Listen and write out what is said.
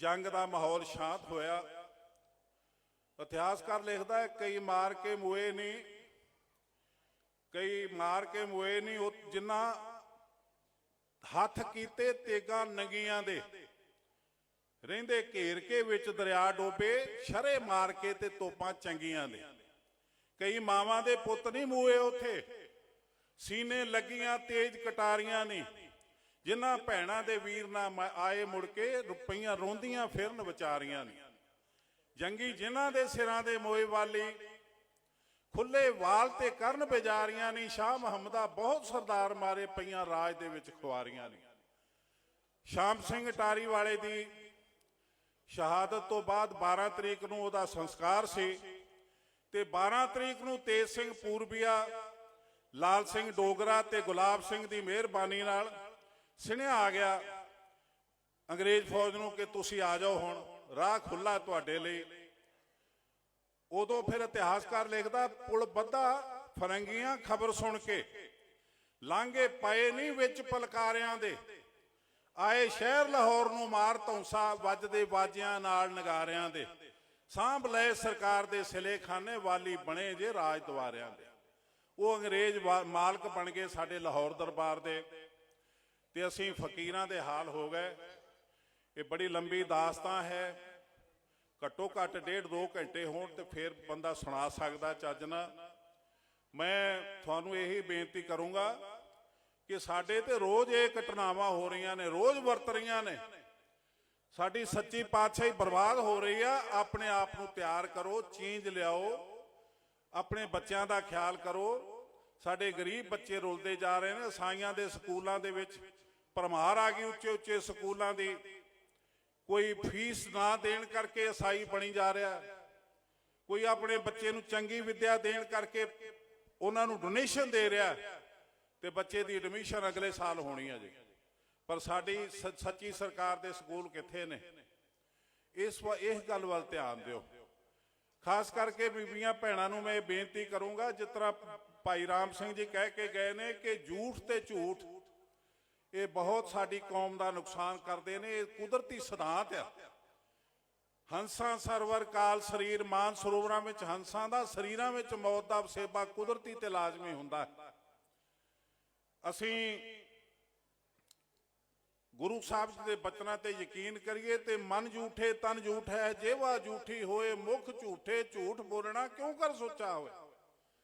ਜੰਗ ਦਾ ਮਾਹੌਲ ਸ਼ਾਂਤ ਹੋਇਆ। ਇਤਿਹਾਸਕਾਰ ਲਿਖਦਾ ਹੈ, ਕਈ ਮਾਰ ਕੇ ਮੋਏ ਨਹੀਂ, ਕਈ ਮਾਰ ਕੇ ਮੋਏ ਨਹੀਂ, ਉਹ ਜਿਨ੍ਹਾਂ ਹੱਥ ਕੀਤੇ ਤੇਗਾ ਨੰਗੀਆਂ ਦੇ। ਰਹਿੰਦੇ ਘੇਰ ਕੇ ਵਿੱਚ ਦਰਿਆ ਡੋਬੇ ਸ਼ਰੇ ਮਾਰ ਕੇ ਤੇ ਤੋਪਾਂ ਚੰਗੀਆਂ ਦੇ। ਕਈ ਮਾਵਾਂ ਦੇ ਪੁੱਤ ਨਹੀਂ ਮੂਏ ਉਥੇ, ਸੀਨੇ ਲੱਗੀਆਂ ਤੇਜ ਕਟਾਰੀਆਂ ਨੇ। ਜਿਨ੍ਹਾਂ ਭੈਣਾਂ ਦੇ ਵੀਰ ਨਾ ਮ- ਆਏ ਮੁੜ ਕੇ ਰੁਪਈਆਂ ਰੋਂਦੀਆਂ ਫਿਰਨ ਵਿਚਾਰੀਆਂ ਨੇ। ਜੰਗੀ ਜਿਨ੍ਹਾਂ ਦੇ ਸਿਰਾਂ ਦੇ ਮੋਏ ਵਾਲੀ, ਖੁੱਲੇ ਵਾਲ ਤੇ ਕਰਨ ਬੇਜਾਰੀਆਂ ਨੇ, ਸ਼ਾਹ ਮੁਹੰਮਦਾ ਬਹੁਤ ਸਰਦਾਰ ਮਾਰੇ ਪਈਆਂ ਰਾਜ ਦੇ ਵਿੱਚ ਖੁਆਰੀਆਂ ਨੇ। ਸ਼ਾਮ ਸਿੰਘ ਟਾਰੀ ਵਾਲੇ ਦੀ ਸ਼ਹਾਦਤ ਤੋਂ ਬਾਅਦ 12 ਤਰੀਕ ਨੂੰ ਉਹਦਾ ਸੰਸਕਾਰ ਸੀ ਤੇ 12 ਤਰੀਕ ਨੂੰ ਤੇਜ ਸਿੰਘ ਪੂਰਬੀਆ, ਲਾਲ ਸਿੰਘ ਡੋਗਰਾ ਤੇ ਗੁਲਾਬ ਸਿੰਘ ਦੀ ਮਿਹਰਬਾਨੀ ਨਾਲ ਸੁਨੇਹਾ ਆ ਗਿਆ, ਅੰਗਰੇਜ਼ ਫੌਜ ਨੂੰ ਕਿ ਤੁਸੀਂ ਆ ਜਾਓ ਹੁਣ, ਰਾਹ ਖੁੱਲਾ ਤੁਹਾਡੇ ਲਈ। ਉਦੋਂ ਫਿਰ ਇਤਿਹਾਸਕਾਰ ਲਿਖਦਾ, ਪੁਲ ਬੱਧਾ, ਫਰੰਗੀਆਂ ਖਬਰ ਸੁਣ ਕੇ ਲਾਂਗੇ ਪਏ ਨਹੀਂ ਵਿੱਚ ਪਲਕਾਰਿਆਂ ਦੇ। ਆਏ ਸ਼ਹਿਰ ਲਾਹੌਰ ਨੂੰ ਮਾਰ ਧੌਂਸਾ, ਵੱਜਦੇ ਵਾਜਿਆਂ ਨਾਲ ਨਗਾਰਿਆਂ ਦੇ। ਸਾਂਭ ਲਏ ਸਰਕਾਰ ਦੇ ਸਿਲੇਖਾਨੇ, ਵਾਲੀ ਬਣੇ ਜੇ ਰਾਜ ਦਵਾਰਿਆਂ ਦੇ। ਉਹ ਅੰਗਰੇਜ਼ ਮਾਲਕ ਬਣ ਗਏ ਸਾਡੇ ਲਾਹੌਰ ਦਰਬਾਰ ਦੇ। ਤੇ ਅਸੀਂ ਫਕੀਰਾਂ ਦੇ ਹਾਲ ਹੋ ਗਏ। ਇਹ ਬੜੀ ਲੰਬੀ ਦਾਸਤਾਂ ਹੈ। ਘੱਟੋ ਘੱਟ ਡੇਢ ਦੋ ਘੰਟੇ ਹੋਣ ਤੇ ਫਿਰ ਬੰਦਾ ਸੁਣਾ ਸਕਦਾ ਚੱਜ ਨਾਲ। ਮੈਂ ਤੁਹਾਨੂੰ ਇਹੀ ਬੇਨਤੀ ਕਰੂੰਗਾ ਕਿ ਸਾਡੇ ਤੇ ਰੋਜ਼ ਇਹ ਘਟਨਾਵਾਂ ਹੋ ਰਹੀਆਂ ਨੇ, ਰੋਜ਼ ਵਰਤ ਰਹੀਆਂ ਨੇ। ਸਾਡੀ ਸੱਚੀ ਪਾਤਸ਼ਾਹੀ ਬਰਬਾਦ ਹੋ ਰਹੀ ਆ। ਆਪਣੇ ਆਪ ਨੂੰ ਤਿਆਰ ਕਰੋ, ਚੇਂਜ ਲਿਆਓ। ਆਪਣੇ ਬੱਚਿਆਂ ਦਾ ਖਿਆਲ ਕਰੋ। ਸਾਡੇ ਗਰੀਬ ਬੱਚੇ ਰੁਲਦੇ ਜਾ ਰਹੇ ਨੇ, ਸਾਈਆਂ ਦੇ ਸਕੂਲਾਂ ਦੇ ਵਿੱਚ ਪਰਮਾਰ ਆ ਗਈ ਉੱਚੇ ਉੱਚੇ ਸਕੂਲਾਂ ਦੀ। ਕੋਈ ਫੀਸ ਨਾ ਦੇਣ ਕਰਕੇ ਈਸਾਈ ਬਣੀ ਜਾ ਰਿਹਾ। ਕੋਈ ਆਪਣੇ ਬੱਚੇ ਨੂੰ ਚੰਗੀ ਵਿੱਦਿਆ ਦੇਣ ਕਰਕੇ ਉਹਨਾਂ ਨੂੰ ਡੋਨੇਸ਼ਨ ਦੇ ਰਿਹਾ। ਤੇ ਬੱਚੇ ਦੀ ਐਡਮਿਸ਼ਨ ਅਗਲੇ ਸਾਲ ਹੋਣੀ ਹੈ ਜੀ। ਪਰ ਸਾਡੀ ਸ- ਸੱਚੀ ਸਰਕਾਰ ਦੇ ਸਕੂਲ ਕਿੱਥੇ ਨੇ? ਇਸ ਵਾ ਇਹ ਗੱਲ ਵੱਲ ਧਿਆਨ ਦਿਓ। ਖਾਸ ਕਰਕੇ ਬੀਬੀਆਂ ਭੈਣਾਂ ਨੂੰ ਮੈਂ ਇਹ ਬੇਨਤੀ ਕਰੂੰਗਾ, ਜਿਸ ਤਰ੍ਹਾਂ ਭਾਈ ਰਾਮ ਸਿੰਘ ਜੀ ਕਹਿ ਕੇ ਗਏ ਨੇ ਕਿ ਝੂਠ ਤੇ ਝੂਠ, ਇਹ ਬਹੁਤ ਸਾਡੀ ਕੌਮ ਦਾ ਨੁਕਸਾਨ ਕਰਦੇ ਨੇ, ਇਹ ਕੁਦਰਤੀ ਸਿਧਾਂਤ ਆ। ਹੰਸਾਂ ਸਰਵਰ ਕਾਲ ਸਰੀਰ ਮਾਨ ਸਰੋਵਰਾਂ ਵਿੱਚ, ਹੰਸਾਂ ਦਾ ਸਰੀਰਾਂ ਵਿੱਚ ਮੌਤ ਦਾ ਵਸੇਬਾ ਕੁਦਰਤੀ ਤੇ ਲਾਜ਼ਮੀ ਹੁੰਦਾ ਹੈ। ਅਸੀਂ ਗੁਰੂ ਸਾਹਿਬ ਜੀ ਦੇ ਬਚਨਾਂ ਤੇ ਯਕੀਨ ਕਰੀਏ ਤੇ ਮਨ ਝੂਠੇ, ਤਨ ਝੂਠ ਹੈ, ਜੇਵਾ ਝੂਠੀ ਹੋਏ, ਮੁਖ ਝੂਠੇ, ਝੂਠ ਬੋਲਣਾ ਕਿਉਂ ਕਰ ਸੋਚਾ ਹੋਵੇ